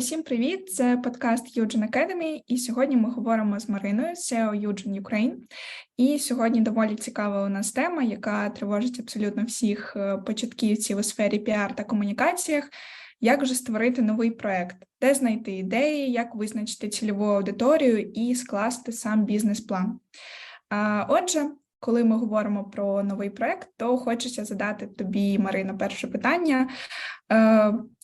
Всім привіт! Це подкаст Юджин Academy, і сьогодні ми говоримо з Мариною, SEO Юджин Ukraine. І сьогодні доволі цікава у нас тема, яка тривожить абсолютно всіх е, початківців у сфері піар та комунікаціях. Як же створити новий проект, де знайти ідеї, як визначити цільову аудиторію і скласти сам бізнес-план. Отже, коли ми говоримо про новий проект, то хочеться задати тобі, Марина, перше питання.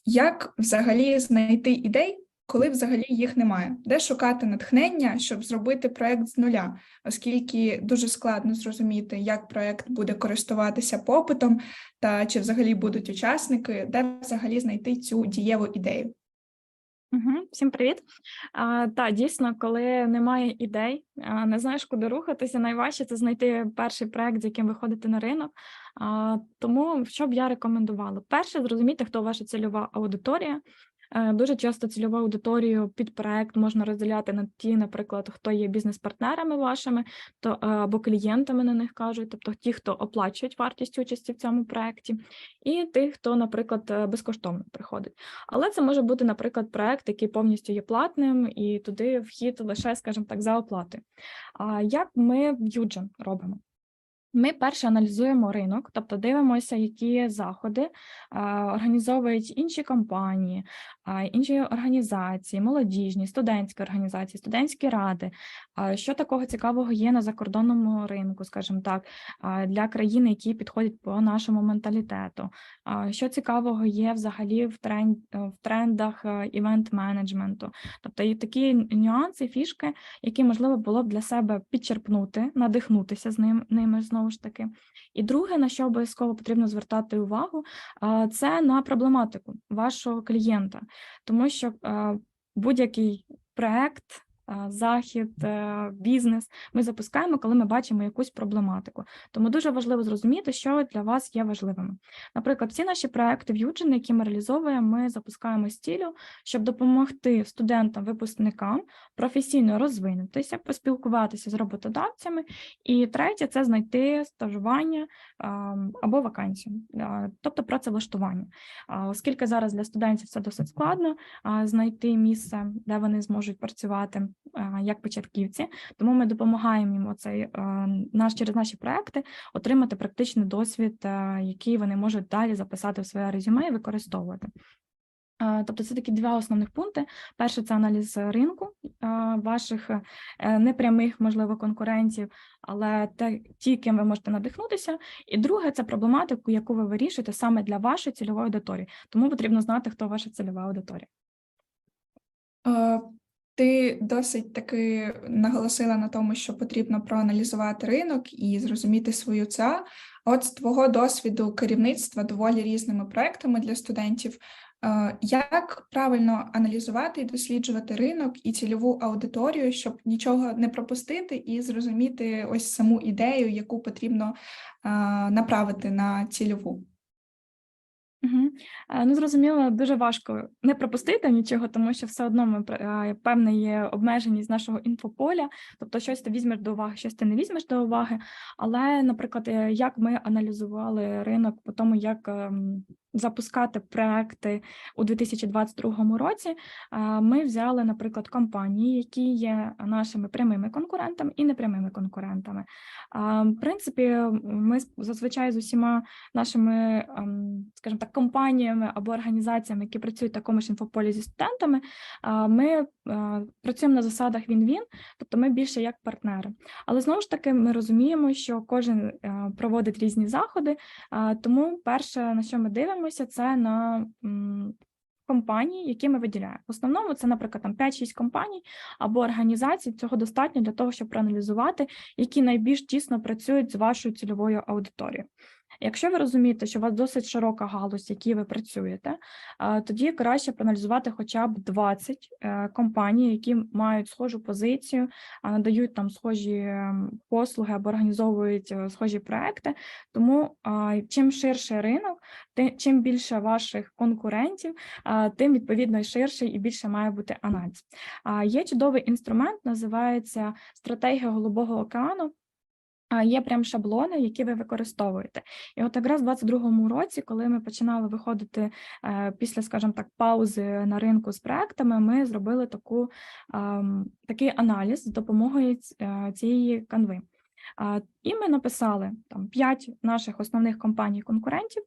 Як взагалі знайти ідей, коли взагалі їх немає? Де шукати натхнення, щоб зробити проект з нуля, оскільки дуже складно зрозуміти, як проект буде користуватися попитом, та чи взагалі будуть учасники, де взагалі знайти цю дієву ідею? Угу, Всім привіт. А, Та дійсно, коли немає ідей, а, не знаєш, куди рухатися, найважче це знайти перший проект, з яким виходити на ринок. А, Тому що б я рекомендувала? Перше, зрозуміти, хто ваша цільова аудиторія, дуже часто цільову аудиторію під проект можна розділяти на ті, наприклад, хто є бізнес-партнерами вашими, то е, або клієнтами на них кажуть, тобто ті, хто оплачують вартість участі в цьому проекті, і тих, хто, наприклад, е, безкоштовно приходить. Але це може бути, наприклад, проект, який повністю є платним, і туди вхід лише, скажімо так, за оплати. Як ми в Юджин робимо? Ми перше аналізуємо ринок, тобто дивимося, які заходи організовують інші компанії, інші організації, молодіжні, студентські організації, студентські ради. Що такого цікавого є на закордонному ринку, скажімо так, для країн, які підходять по нашому менталітету. Що цікавого є взагалі в тренд, в трендах івент-менеджменту, тобто є такі нюанси, фішки, які можливо було б для себе підчерпнути, надихнутися з ним ними знову знову ж таки. І друге, на що обов'язково потрібно звертати увагу, це на проблематику вашого клієнта, тому що будь-який проект захід, е, бізнес ми запускаємо, коли ми бачимо якусь проблематику. Тому дуже важливо зрозуміти, що для вас є важливими. Наприклад, всі наші проекти в Юджин, які ми реалізовуємо, ми запускаємо з цілю, щоб допомогти студентам-випускникам професійно розвинутися, поспілкуватися з роботодавцями. І третє це знайти стажування або вакансію, тобто працевлаштування. Оскільки зараз для студентів це досить складно знайти місце, де вони зможуть працювати як початківці, тому ми допомагаємо їм оцей наш через наші проекти отримати практичний досвід, який вони можуть далі записати в своє резюме і використовувати. Тобто це такі два основних пункти. Перше це аналіз ринку ваших е, непрямих, можливо, конкурентів, але те, ті, ким ви можете надихнутися. І друге це проблематику, яку ви вирішуєте саме для вашої цільової аудиторії. Тому потрібно знати, хто ваша цільова аудиторія. Ти досить таки наголосила на тому, що потрібно проаналізувати ринок і зрозуміти свою ЦА. От з твого досвіду керівництва доволі різними проектами для студентів. Е, як правильно аналізувати і досліджувати ринок і цільову аудиторію, щоб нічого не пропустити і зрозуміти ось саму ідею, яку потрібно е, направити на цільову? Угу. Ну, зрозуміло, дуже важко не пропустити нічого, тому що все одно ми певне є обмеженість нашого інфополя, тобто щось ти візьмеш до уваги, щось ти не візьмеш до уваги. Але, наприклад, е, як ми аналізували ринок по тому, як ем, запускати проекти у 2022 році, ми взяли, наприклад, компанії, які є нашими прямими конкурентами і непрямими конкурентами. В принципі, ми зазвичай з усіма нашими, ем, скажімо так, компаніями або організаціями, які працюють в такому ж інфополі зі студентами, ми працюємо на засадах він-він, тобто ми більше як партнери. Але знову ж таки, ми розуміємо, що кожен е, проводить різні заходи, тому перше, на що ми дивимося, це на компанії, які ми виділяємо. В основному це, наприклад, там 5-6 компаній або організацій. Цього достатньо для того, щоб проаналізувати, які найбільш тісно працюють з вашою цільовою аудиторією. Якщо ви розумієте, що у вас досить широка галузь, які ви працюєте, тоді краще проаналізувати хоча б 20 е, компаній, які мають схожу позицію, надають там схожі послуги або організовують е, схожі проекти. Тому чим ширший ринок, чим більше ваших конкурентів, тим відповідно ширший і більше має бути аналіз. Є чудовий інструмент, називається стратегія Голубого океану. Є прям шаблони, які ви використовуєте. І от якраз в 22-му році, коли ми починали виходити е, після, скажімо так, паузи на ринку з проектами, ми зробили таку, ам, такий аналіз з допомогою е, цієї канви. І ми написали там п'ять наших основних компаній-конкурентів,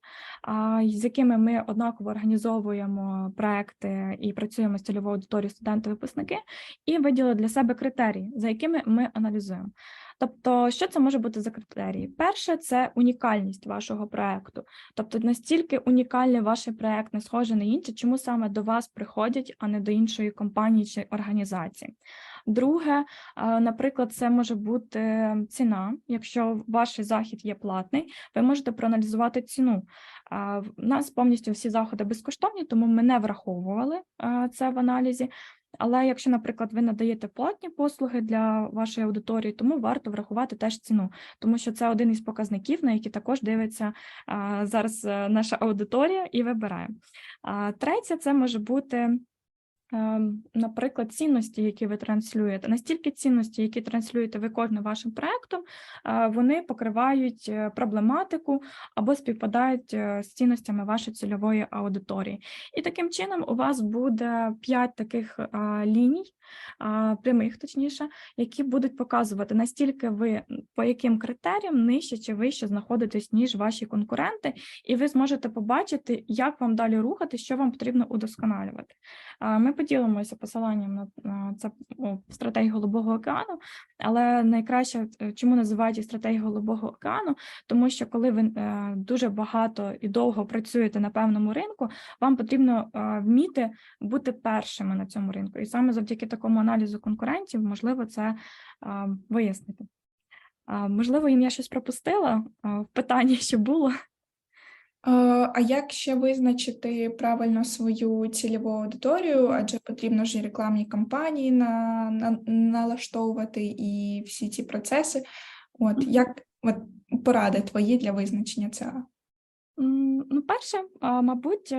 з якими ми однаково організовуємо проекти і працюємо з цільовою аудиторією студенти-випускники, і виділили для себе критерії, за якими ми аналізуємо. Тобто, що це може бути за критерії? Перше, це унікальність вашого проекту. Тобто, настільки унікальний ваш проект, не схожий на інші, чому саме до вас приходять, а не до іншої компанії чи організації. Друге, наприклад, це може бути ціна. Якщо ваш захід є платний, ви можете проаналізувати ціну. А, В нас повністю всі заходи безкоштовні, тому ми не враховували це в аналізі. Але якщо, наприклад, ви надаєте платні послуги для вашої аудиторії, тому варто врахувати теж ціну, тому що це один із показників, на які також дивиться зараз е, наша аудиторія і вибирає. А, Третє, це може бути. Ем, Наприклад, цінності, які ви транслюєте, настільки цінності, які транслюєте ви кожним вашим проектом, е, вони покривають е, проблематику або співпадають е, з цінностями вашої цільової аудиторії. І таким чином у вас буде 5 таких ліній, прямих точніше, які будуть показувати, настільки ви по яким критеріям нижче чи вище знаходитесь, ніж ваші конкуренти, і ви зможете побачити, як вам далі рухати, що вам потрібно удосконалювати. Ми поділимося посиланням на, на це стратегію Голубого океану, але найкраще, е, чому називають їх стратегію Голубого океану, тому що коли ви е, дуже багато і довго працюєте на певному ринку, вам потрібно е, вміти бути першими на цьому ринку. І саме завдяки такому аналізу конкурентів можливо це вияснити. Можливо, їм я щось пропустила в питанні, що було. Е, А як ще визначити правильно свою цільову аудиторію? Адже потрібно ж і рекламні кампанії на, на, налаштовувати і всі ці процеси. От як от, поради твої для визначення цього? Перше, мабуть,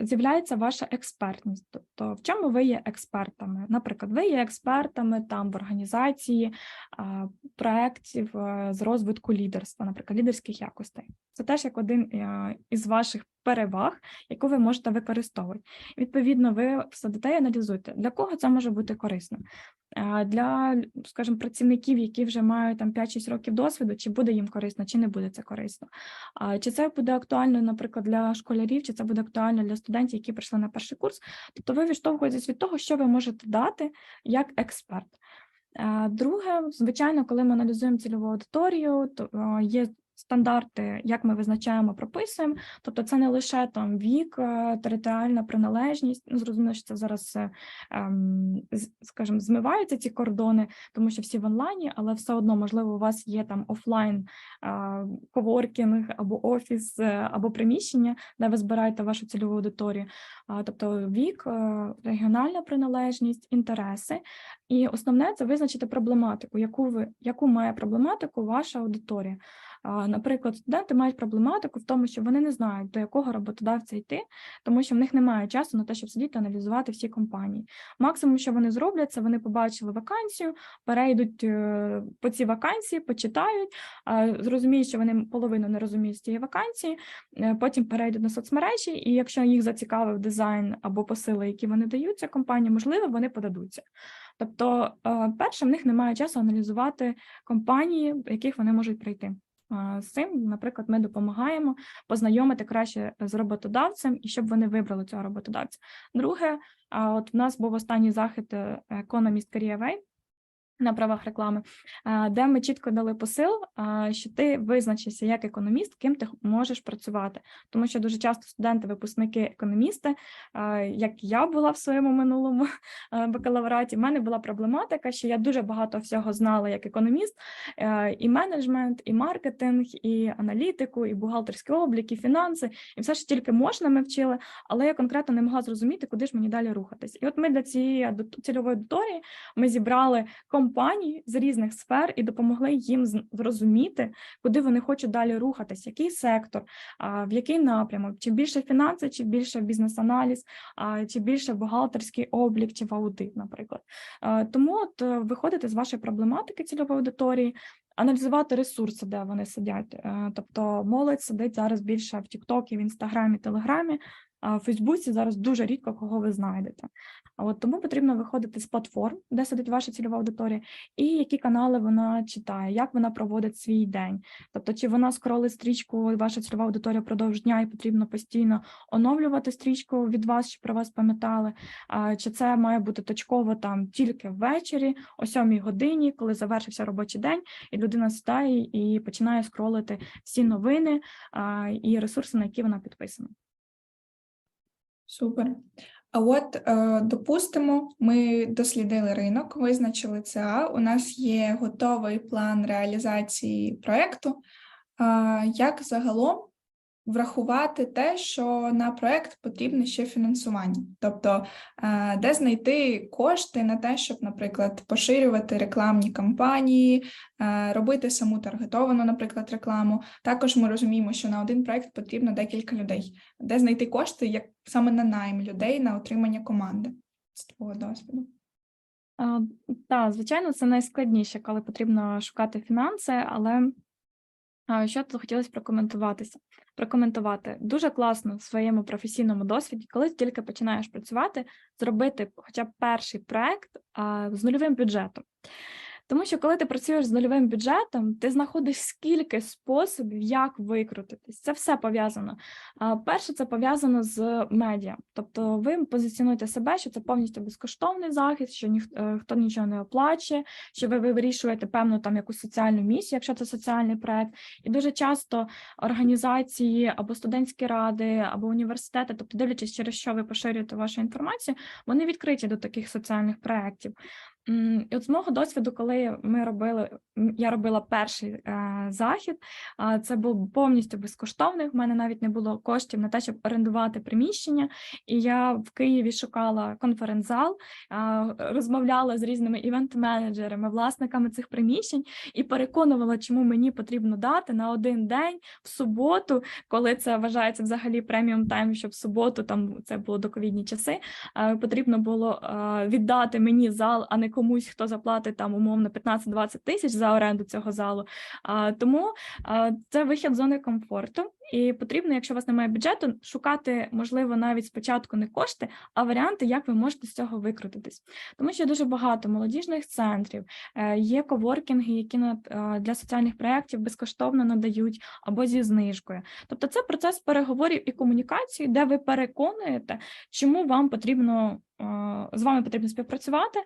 з'являється ваша експертність. Тобто, в чому ви є експертами? Наприклад, ви є експертами там в організації проєктів е, з розвитку лідерства, наприклад, лідерських якостей. Це теж як один е, із ваших переваг, яку ви можете використовувати. Відповідно, ви сидите і аналізуєте, для кого це може бути корисно. Для, скажімо, працівників, які вже мають там 5-6 років досвіду, чи буде їм корисно, чи не буде це корисно. Чи це буде актуально, наприклад, для школярів, чи це буде актуально для студентів, які прийшли на перший курс? Тобто ви відштовхуєтесь від того, що ви можете дати як експерт. Друге, звичайно, коли ми аналізуємо цільову аудиторію, то є стандарти, як ми визначаємо, прописуємо. Тобто, це не лише там вік, е, територіальна приналежність. Ну, зрозуміло, що це зараз, е, ем, скажімо, змиваються ці кордони, тому що всі в онлайні, але все одно, можливо, у вас є там офлайн а, коворкінг або офіс, е, або приміщення, де ви збираєте вашу цільову аудиторію. Тобто вік, е, регіональна приналежність, інтереси. І основне це визначити проблематику, яку ви яку має проблематику ваша аудиторія. Наприклад, студенти мають проблематику в тому, що вони не знають, до якого роботодавця йти, тому що в них немає часу на те, щоб сидіти аналізувати всі компанії. Максимум, що вони зроблять, це вони побачили вакансію, перейдуть е, по цій вакансії, почитають, зрозуміють, що вони половину не розуміють з цієї вакансії, е, потім перейдуть на соцмережі, і якщо їх зацікавив дизайн або посили, які вони дають цій компанії, можливо, вони подадуться. Тобто, е, перше, в них немає часу аналізувати компанії, яких вони можуть прийти. З цим, наприклад, ми допомагаємо познайомити краще з роботодавцем і щоб вони вибрали цього роботодавця. Друге, от в нас був останній захід е, Economist Career Way, на правах реклами, де ми чітко дали посил, що ти визначишся як економіст, ким ти можеш працювати. Тому що дуже часто студенти, випускники, економісти, як я була в своєму минулому бакалавраті, в мене була проблематика, що я дуже багато всього знала як економіст, е, і менеджмент, і маркетинг, і аналітику, і бухгалтерський облік, і фінанси, і все, що тільки можна, ми вчили, але я конкретно не могла зрозуміти, куди ж мені далі рухатись. І от ми для цієї цільової аудиторії ми зібрали компаній з різних сфер і допомогли їм зрозуміти, куди вони хочуть далі рухатись, який сектор, в який напрямок, чи більше фінанси, чи більше бізнес-аналіз, чи більше бухгалтерський облік, чи в аудит, наприклад. Е, Тому от е, виходити з вашої проблематики цільової аудиторії, аналізувати ресурси, де вони сидять. Е, Тобто молодь сидить зараз більше в Тіктокі, в Інстаграмі, Телеграмі, а в Фейсбуці зараз дуже рідко кого ви знайдете. А от тому потрібно виходити з платформ, де сидить ваша цільова аудиторія, і які канали вона читає, як вона проводить свій день. Тобто, чи вона скролить стрічку, ваша цільова аудиторія впродовж дня, і потрібно постійно оновлювати стрічку від вас, щоб про вас пам'ятали. Чи це має бути точково там тільки ввечері, о 7 годині, коли завершився робочий день, і людина сідає і починає скролити всі новини і ресурси, на які вона підписана. Супер. А от, е, допустимо, ми дослідили ринок, визначили ЦА, у нас є готовий план реалізації проекту. Як загалом врахувати те, що на проект потрібне ще фінансування? Тобто, е, де знайти кошти на те, щоб, наприклад, поширювати рекламні кампанії, е, робити саму таргетовану, наприклад, рекламу. Також ми розуміємо, що на один проект потрібно декілька людей. Де знайти кошти, як саме на найм людей на отримання команди з твого досвіду? Так, звичайно, це найскладніше, коли потрібно шукати фінанси, але що тут хотілося прокоментуватися? Прокоментувати дуже класно в своєму професійному досвіді, коли тільки починаєш працювати, зробити хоча б перший проект з нульовим бюджетом. Тому що коли ти працюєш з нульовим бюджетом, ти знаходиш скільки способів, як викрутитись. Це все пов'язано. Перше, це пов'язано з медіа. Тобто ви позиціонуєте себе, що це повністю безкоштовний захист, що ніхто хто нічого не оплачує, що ви, ви вирішуєте певну там якусь соціальну місію, якщо це соціальний проект. І дуже часто організації або студентські ради, або університети, тобто дивлячись, через що ви поширюєте вашу інформацію, вони відкриті до таких соціальних проєктів. І от з мого досвіду, коли ми робили, я робила перший е, захід, а, це був повністю безкоштовний. В мене навіть не було коштів на те, щоб орендувати приміщення. І я в Києві шукала конференц-зал, а, розмовляла з різними івент-менеджерами, власниками цих приміщень і переконувала, чому мені потрібно дати на один день в суботу, коли це вважається взагалі преміум тайм, щоб в суботу, там це було доковідні часи. е, Потрібно було е, віддати мені зал, а не комусь, хто заплатить там умовно 15-20 тисяч за оренду цього залу. А, Тому це вихід зони комфорту. І потрібно, якщо у вас немає бюджету, шукати, можливо, навіть спочатку не кошти, а варіанти, як ви можете з цього викрутитись. Тому що дуже багато молодіжних центрів, е, є коворкінги, які е, для соціальних проєктів безкоштовно надають або зі знижкою. Тобто це процес переговорів і комунікації, де ви переконуєте, чому вам потрібно. е, З вами потрібно співпрацювати,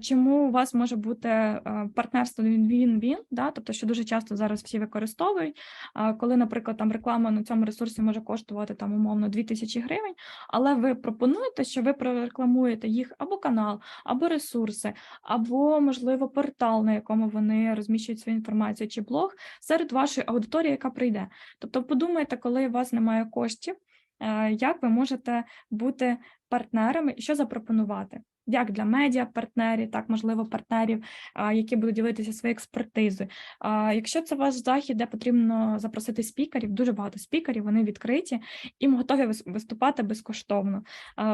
чому у вас може бути партнерство він-він, да? тобто, що дуже часто зараз всі використовують, коли, наприклад, там реклама на цьому ресурсі може коштувати там умовно 2000 гривень, але ви пропонуєте, що ви прорекламуєте їх або канал, або ресурси, або, можливо, портал, на якому вони розміщують свою інформацію, чи блог серед вашої аудиторії, яка прийде. Тобто, подумайте, коли у вас немає коштів, е, як ви можете бути партнерами і що запропонувати. Як для медіа партнерів, так можливо, партнерів, які будуть ділитися своєю експертизою. Якщо це ваш захід, де потрібно запросити спікерів, дуже багато спікерів, вони відкриті і готові вис- виступати безкоштовно.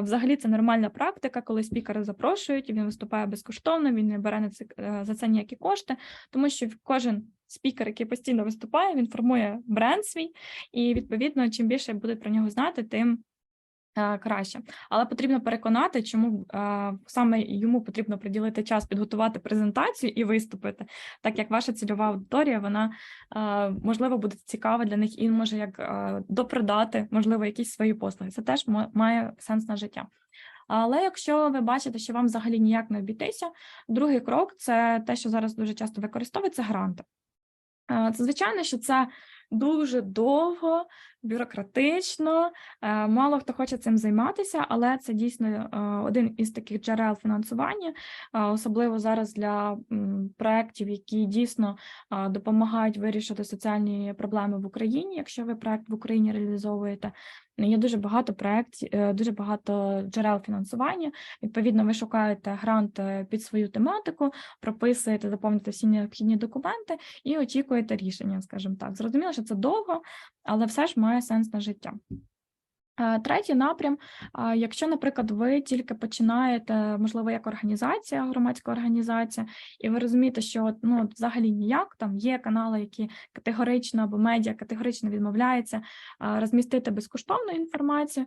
Взагалі це нормальна практика, коли спікера запрошують, він виступає безкоштовно, він не бере на це е, за це ніякі кошти, тому що кожен спікер, який постійно виступає, він формує бренд свій, і відповідно, чим більше будуть про нього знати, тим. Е, Краще, але потрібно переконати, чому е, саме йому потрібно приділити час підготувати презентацію і виступити, так як ваша цільова аудиторія, вона е, можливо буде цікава для них і може як допродати, можливо, якісь свої послуги. Це теж має сенс на життя. Але якщо ви бачите, що вам взагалі ніяк не обійтися, другий крок це те, що зараз дуже часто використовується гранти. Це звичайно, що це дуже довго, бюрократично, е, мало хто хоче цим займатися, але це дійсно е, один із таких джерел фінансування, е, особливо зараз для проєктів, які дійсно допомагають вирішити соціальні проблеми в Україні. Якщо ви проект в Україні реалізовуєте, Є дуже багато проєктів, дуже багато джерел фінансування. Відповідно, ви шукаєте грант під свою тематику, прописуєте, заповнюєте всі необхідні документи і очікуєте рішення, скажімо так. Зрозуміло, що це довго, але все ж має сенс на життя. Е, Третій напрям, якщо, наприклад, ви тільки починаєте, можливо, як організація, громадська організація, і ви розумієте, що ну, взагалі ніяк, там є канали, які категорично або медіа категорично відмовляються розмістити безкоштовну інформацію,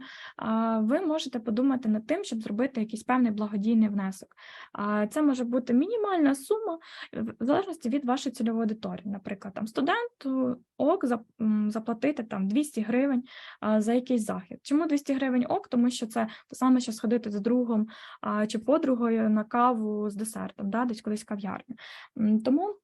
ви можете подумати над тим, щоб зробити якийсь певний благодійний внесок. Це може бути мінімальна сума, в залежності від вашої цільової аудиторії. Наприклад, там студенту ок заплатити там 200 гривень за якийсь захід. Чому 200 гривень ок? Тому що це те саме, що сходити з другом а, чи подругою на каву з десертом, да, десь кудись в кав'ярню. Тому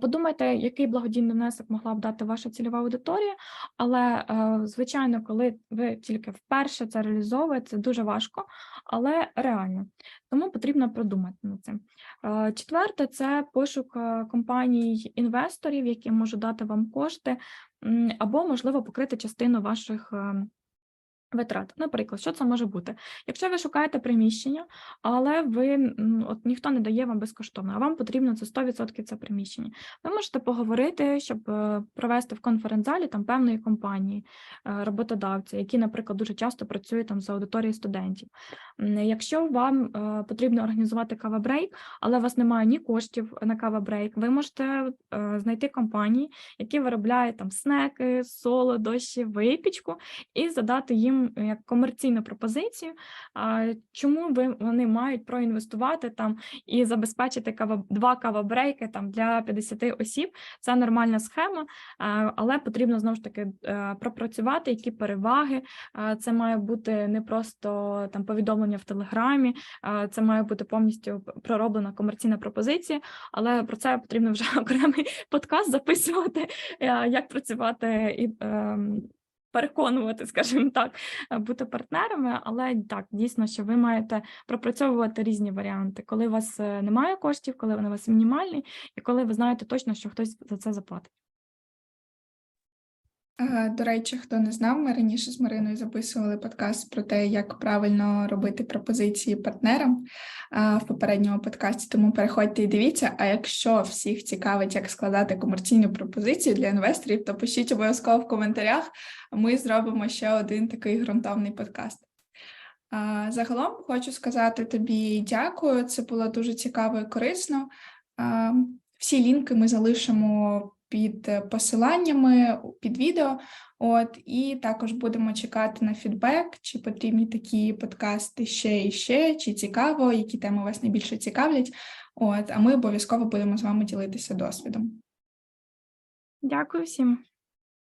подумайте, який благодійний внесок могла б дати ваша цільова аудиторія, але, е, звичайно, коли ви тільки вперше це реалізовуєте, це дуже важко, але реально. Тому потрібно продумати над цим. Е, Четверте це пошук е, компаній інвесторів, які можуть дати вам кошти, або, можливо, покрити частину ваших. Витрат, наприклад, що це може бути? Якщо ви шукаєте приміщення, але ви от ніхто не дає вам безкоштовно, а вам потрібно це 100% це приміщення. Ви можете поговорити, щоб е, провести в конференц-залі там певної компанії, е, роботодавця, які, наприклад, дуже часто працюють там з аудиторією студентів. Якщо вам е, потрібно організувати кава-брейк, але у вас немає ні коштів на кава-брейк, ви можете знайти компанії, які виробляють там снеки, солодощі, випічку, і задати їм як комерційну пропозицію, чому вони мають проінвестувати там і забезпечити кава, два кавабрейки там для 50 осіб. Це нормальна схема, але потрібно знову ж таки е, пропрацювати, які переваги. Це має бути не просто там повідомлення в телеграмі, це має бути повністю пророблена комерційна пропозиція, але про це потрібно вже окремий подкаст записувати, е, як працювати і. Переконувати, скажімо так, е, бути партнерами, але так, дійсно, що ви маєте пропрацьовувати різні варіанти, коли у вас е, немає коштів, коли вони у вас мінімальні, і коли ви знаєте точно, що хтось за це заплатить. До речі, хто не знав, ми раніше з Мариною записували подкаст про те, як правильно робити пропозиції партнерам в попередньому подкасті. Тому переходьте і дивіться. А якщо всіх цікавить, як складати комерційну пропозицію для інвесторів, то пишіть обов'язково в коментарях. Ми зробимо ще один такий ґрунтовний подкаст. Загалом хочу сказати тобі дякую. Це було дуже цікаво і корисно. Всі лінки ми залишимо під е, посиланнями під відео. От і також будемо чекати на фідбек, чи потрібні такі подкасти ще і ще, чи цікаво, які теми вас найбільше цікавлять. От, а ми обов'язково будемо з вами ділитися досвідом. Дякую всім.